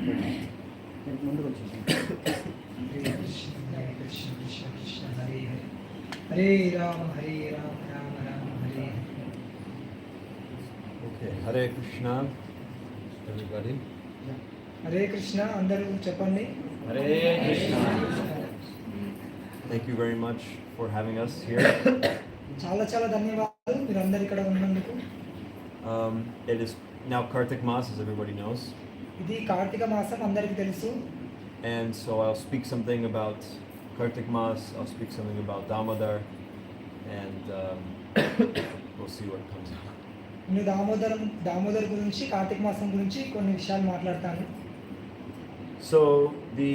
ముందు Krishna Krishna Krishna Hare Hare Hare Rama Hare Rama Rama Rama Hare okay Hare Krishna everybody Hare Krishna అందరూ చెప్పండి Hare Krishna thank you very much for having us here చాలా చాలా ధన్యవాదాలు మీరు అందరు ఇక్కడ ఉన్నందుకు Um, it is now Kartik Mass, as everybody knows. ఇది కార్తీక మాసం అందరికీ తెలుసు and so I'll speak something about Kartik Mas. I'll speak something about Damodar, and um, we'll see what comes out. నేను దామోదరం దామోదర్ గురించి కార్తీక మాసం గురించి కొన్ని విషయాలు మాట్లాడతాను So the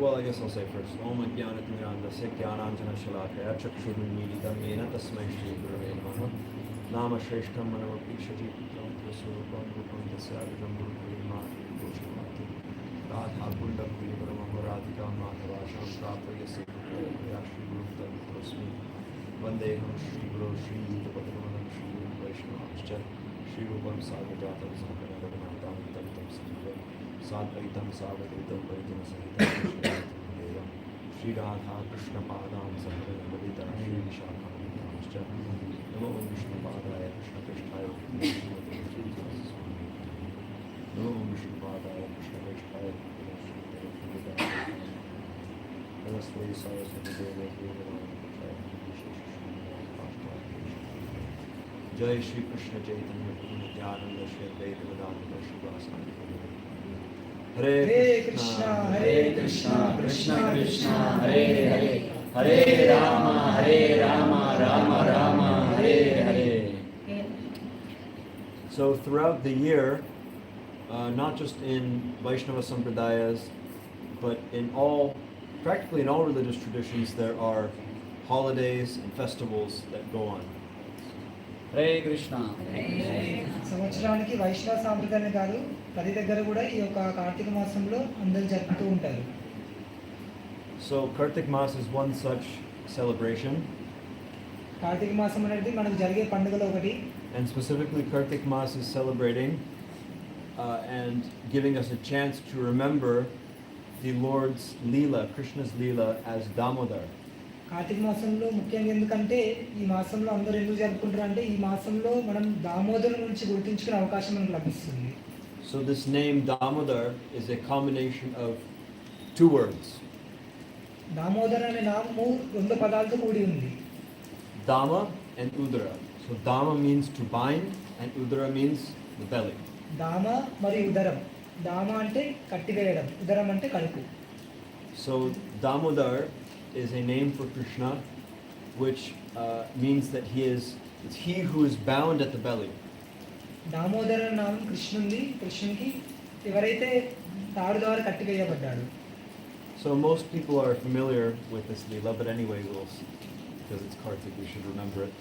well, I guess I'll say first. Om Ajnanatirandasya Jnananjana Shalakaya Chakshurunmilitam Yena Tasmai Shri Gurave Namaha नामश्रेष्ठ मनमी स्वरूपं रूपं तस्याभिधं गुरुपरिमाति राधाकुण्डं गिरिपरमं राधिकां श्रीगुरो श्रीयुतपदगमनं श्रीगुरुं वैष्णवांश्च। श्रीरूपं सागजातं सकलगमनातां तं तं साद्वैतं वैतं सहितं श्रीराधा कृष्णपादां सकलगमलिता श्रीविशाखां नमो विष्णु पादाय कृष्ण कृष्णाय नमो विष्णु पादाय कृष्ण कृष्णाय नमस्ते सरस्वती जय श्री कृष्ण चैतन्य पूर्ण ज्ञानंद श्री अद्वैत वेदांत शिवासानी हरे कृष्णा हरे Krishna Krishna Krishna Hare Hare. Hare Hare Rama Hare Rama Rama Rama Hare Hare So throughout the year, uh, not just in Vaishnava Sampradayas, but in all, practically in all religious traditions, there are holidays and festivals that go on. Hare Krishna సంవత్సరానికి వైష్ణవ సాంప్రదాయం కాదు ప్రతి దగ్గర కూడా ఈ యొక్క కార్తీక మాసంలో అందరూ జరుపుతూ ఉంటారు So Kartik Mas is one such celebration, Karthika మాసం అనేది మనకు జరిగే పండుగలో ఒకటి and specifically Kartik Mas is celebrating uh, and giving us a chance to remember the Lord's Leela, Krishna's Leela, as Damodar. Karthika మాసంలో ముఖ్యంగా ఎందుకంటే ఈ మాసంలో అందరూ ఎందుకు జరుపుకుంటారు అంటే ఈ మాసంలో మనం దామోదరం నుంచి గుర్తించుకునే అవకాశం మనకు లభిస్తుంది So this name Damodar is a combination of two words. Damodar అనే నామము రెండు పదాలతో కూడి ఉంది and Udara. So Dama means to bind and Udara means the belly. దామ మరియు ఉదరం దామ అంటే కట్టివేయడం ఉదరం అంటే కడుపు So Damodar is a name for Krishna which uh, means that he is it's he who is bound at the belly. Damodara నామం కృష్ణుంది కృష్ణునికి ఎవరైతే తాడు ద్వారా కట్టివేయబడ్డాడు So most people are familiar with this Leela, but anyway, we'll, s- because it's Kartik, we should remember it.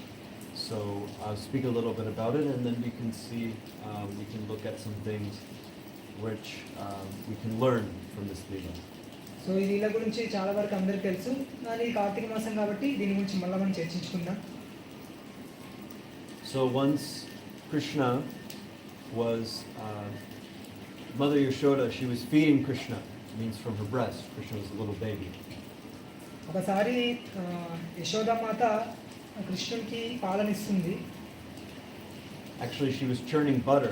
So I'll speak a little bit about it, and then we can see, um, we can look at some things which um, we can learn from this Leela. So ఈ లీల గురించి చాలా వరకు అందరికీ తెలుసు కానీ ఈ కార్తీక మాసం కాబట్టి దీని గురించి మళ్ళీ మనం చర్చించుకుందాం So once Krishna was, uh, Mother Yashoda, she was feeding Krishna, means from her breast. Krishna was a little baby. ఒకసారి ఆ, యశోదామాత కృష్ణునికి పాలనిస్తుంది Actually, she was churning butter.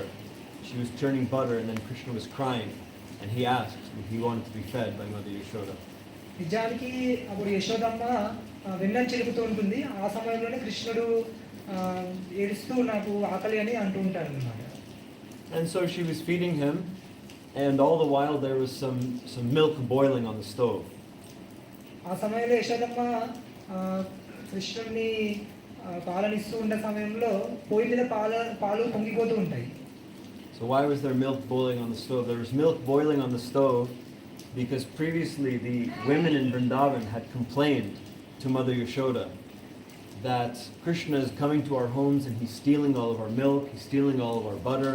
She was churning butter, and then Krishna was crying, and he asked if he wanted to be fed by Mother Yashoda. నిజానికి అప్పుడు యశోదమ్మ ఆ, వెన్నెలు చిలుపుతూ ఉంటుంది ఆ సమయంలోనే కృష్ణుడు ఆ, ఏడుస్తూ నాకు ఆకలి అని అంటూ ఉంటాడు అనమాట And so she was feeding him, and all the while there was some, some milk boiling on the stove. ఆ సమయంలో యశోదమ్మ ఆ, కృష్ణుడిని ఆ, పాలనిస్తూ ఉండే సమయంలో పొయ్యి మీద పాల పాలు పొంగిపోతూ ఉంటాయి So why was there milk boiling on the stove? There was milk boiling on the stove because previously the women in Vrindavan had complained to Mother Yashoda that Krishna is coming to our homes and he's stealing all of our milk, he's stealing all of our butter,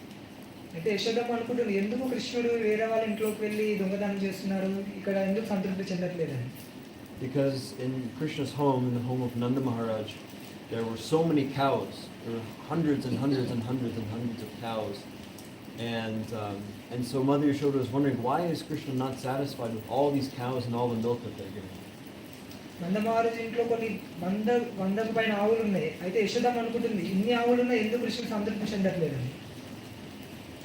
అయితే యశోదమ్మ అనుకుంటుంది ఎందుకు కృష్ణుడు వేరే వాళ్ళ ఇంట్లోకి వెళ్ళి దొంగతనం చేస్తున్నారు ఇక్కడ ఎందుకు సంతృప్తి చెందట్లేదని Because in Krishna's home, in the home of Nanda Maharaj, there were so many cows. There were hundreds and hundreds and hundreds and hundreds of cows. And, um, and so Mother Yashoda was wondering, why is Krishna not satisfied with all these cows and all the milk that they're giving? నందమహారాజు ఇంట్లో కొన్ని వంద వందకు పైన ఆవులు ఉన్నాయి అయితే యశోదమ్మ అనుకుంటుంది ఇన్ని ఆవులు ఉన్నాయి ఎందుకు కృష్ణుడు సంతృప్తి చెందట్లేదని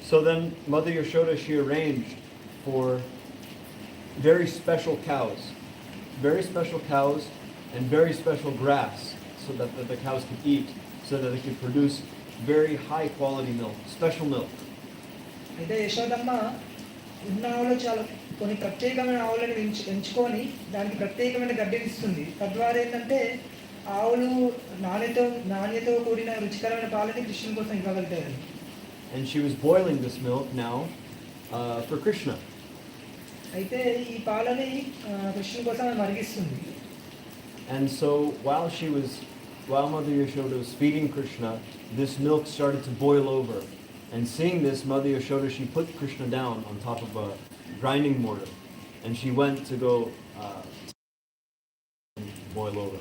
So then Mother Yashoda, she arranged for very special cows, very special cows and very special grass so that the, the cows could eat, so that they could produce very high quality milk, special milk. అయితే యశోదమ్మ ఉన్న ఆవులు చాలా కొన్ని ప్రత్యేకమైన ఆవులను ఎంచు ఎంచుకొని దానికి ప్రత్యేకమైన గడ్డిని ఇస్తుంది తద్వారా ఏంటంటే ఆవులు నాణ్యత నాణ్యతో కూడిన రుచికరమైన పాలని కృష్ణుని కోసం ఇవ్వగలుగుతారు And she was boiling this milk now uh, for Krishna. అయితే ఈ పాలని ఆ, కృష్ణుని కోసం ఆమె మరిగిస్తుంది And so while she was, while Mother Yashoda was feeding Krishna, this milk started to boil over. And seeing this, Mother Yashoda, she put Krishna down on top of a grinding mortar. And she went to go uh, boil over.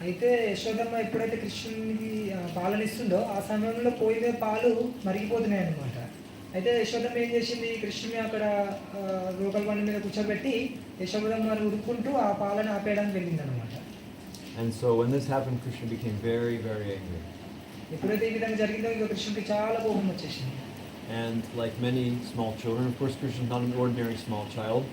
అయితే యశోదమ్మ ఎప్పుడైతే కృష్ణునికి ఆ, పాలనిస్తుందో ఆ సమయంలో పోయి మీద పాలు మరిగిపోతున్నాయి అన్నమాట అయితే యశోదమ్మ ఏం చేసింది కృష్ణుని అక్కడ ఆ, రోకల్ బండి మీద కూర్చోబెట్టి యశోదమ్మ ఉడుకుంటూ ఆ పాలను ఆపేయడానికి వెళ్ళింది అనమాట And so when this happened, Krishna became very, very angry. ఎప్పుడైతే ఈ విధంగా జరిగిందో ఇక కృష్ణుడికి చాలా కోపం వచ్చేసింది And like many small children, of course, Krishna is not an ordinary small child.